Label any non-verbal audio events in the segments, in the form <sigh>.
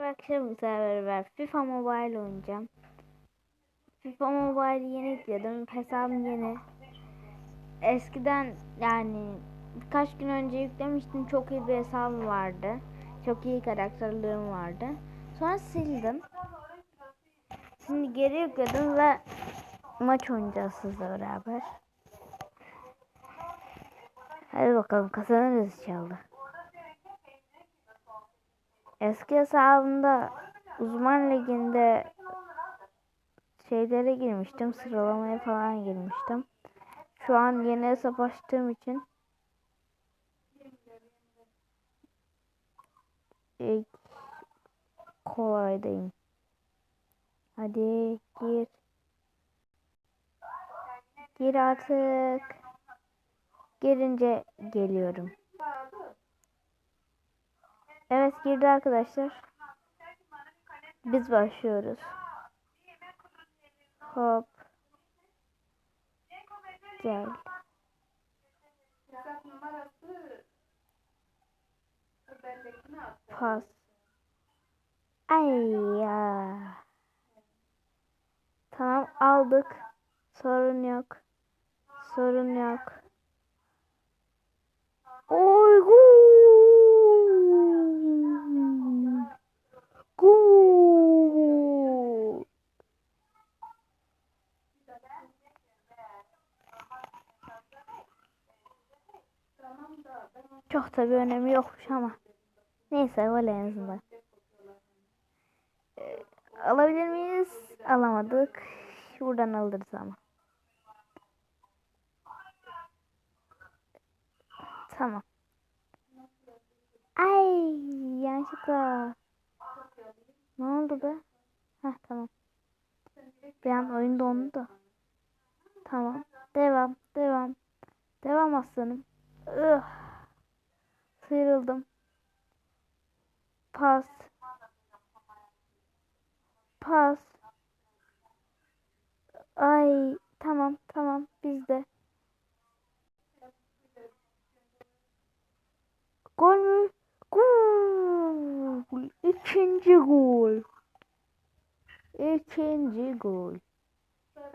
Akşam beraber FIFA Mobile oynayacağım. FIFA Mobile'i yeni yükledim. Hesabım yeni. Eskiden yani birkaç gün önce yüklemiştim. Çok iyi bir hesabım vardı. Çok iyi karakterlerim vardı. Sonra sildim. Şimdi geri yükledim ve maç oynayacağız sizle beraber. Hadi bakalım kazanırız inşallah. Eski hesabımda uzman liginde şeylere girmiştim. Sıralamaya falan girmiştim. Şu an yeni hesap açtığım için ilk kolaydayım. Hadi gir. Gir artık. Girince geliyorum. Evet girdi arkadaşlar. Biz başlıyoruz. Hop. Gel. Pas. Ay ya. Tamam aldık. Sorun yok. Sorun yok. Oy gol. Gol. Çok tabi önemi yokmuş ama. Neyse gol en azından. Ee, alabilir miyiz? Alamadık. Buradan alırız ama. Tamam. Ay yanlışlıkla. Ne oldu be? Heh tamam. Bir an oyun dondu da. Tamam. Devam. Devam. Devam aslanım. Ugh. Sıyrıldım. Pas. Pas. Ay tamam tamam bizde. Gol mü? Gol. İkinci gol. İkinci gol.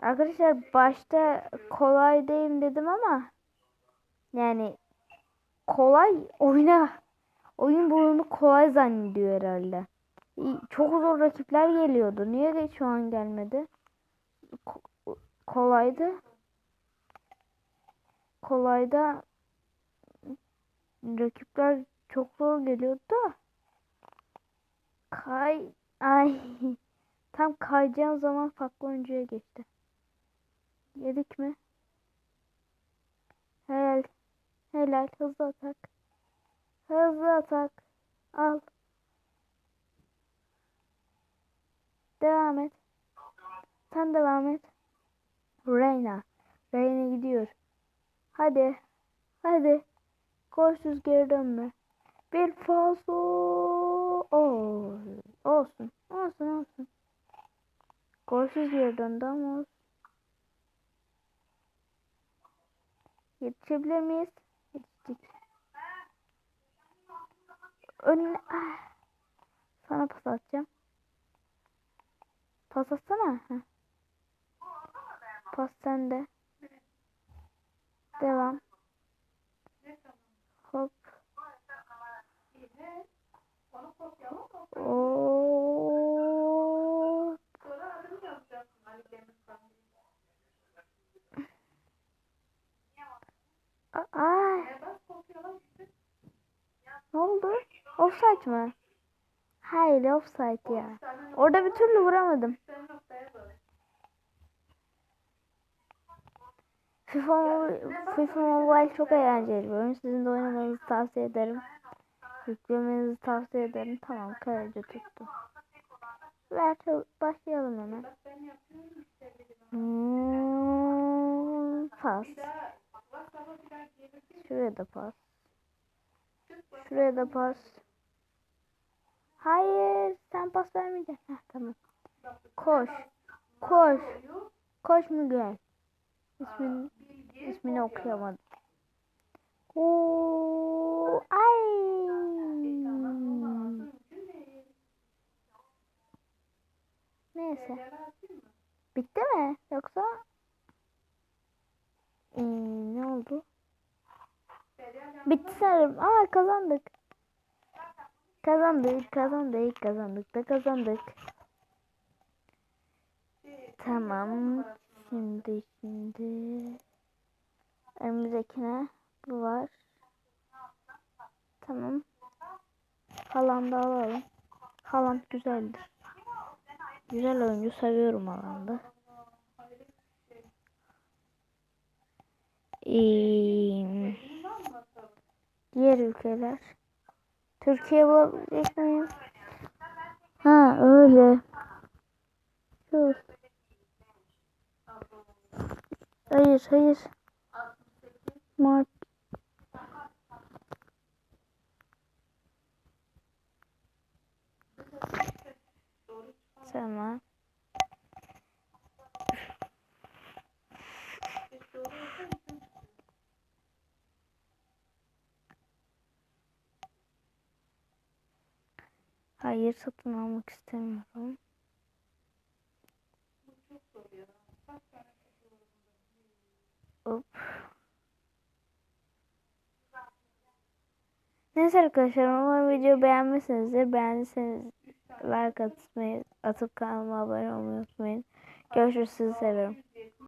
Arkadaşlar başta kolay değil dedim ama yani kolay oyuna oyun bunu kolay zannediyor herhalde. Çok zor rakipler geliyordu. Niye şu an gelmedi? Ko kolaydı. Kolayda rakipler çok zor geliyordu da. Kay ay <laughs> tam kayacağım zaman farklı oyuncuya geçti. Yedik mi? Helal. Helal. Hızlı atak. Hızlı atak. Al. Devam et. Sen devam et. Reyna. Reyna gidiyor. Hadi. Hadi. Golsüz geri dönme. Bir falso. Oh. Olsun. Olsun olsun. Golsüz geri döndü ama olsun. Yetişebilir miyiz? Önüne... Ah. Sana pas atacağım. Pas atsana. Pas sende. Devam. Hop. Oo. <laughs> Aa. Ne oldu? Offside mı? Hayır offside ya. Orada bir türlü vuramadım. FIFA, FIFA Mobile çok eğlenceli bir oyun. Sizin de oynamanızı tavsiye ederim. Yüklemenizi tavsiye ederim. Tamam kaleci tuttu. Ver başlayalım hemen. Hmm, pas. Şuraya da pas. Şuraya da pas. Hayır sen pas vermeyeceksin. Heh, tamam. Koş. Koş. Koş Miguel. İsmini, ismini okuyamadım. Oo, ay. Neyse. Bitti mi? Yoksa ee, ne oldu? Bitti sanırım. Aa kazandık. Kazandık, kazandık, kazandık da kazandık. Tamam. Şimdi şimdi önümüzdekine bu var. Tamam. Haaland'ı alalım. Haaland güzeldir. Güzel oyuncu seviyorum Haaland'ı. Ee, diğer ülkeler. Türkiye bulabilecek miyim? Ha öyle. Dur. Hayır hayır. Mart. Tamam. Hayır satın almak istemiyorum. Hop. Neyse arkadaşlar umarım videoyu beğenmişsinizdir. Beğendiyseniz like atmayı, atıp kanalıma abone olmayı unutmayın. Görüşürüz sizi seviyorum.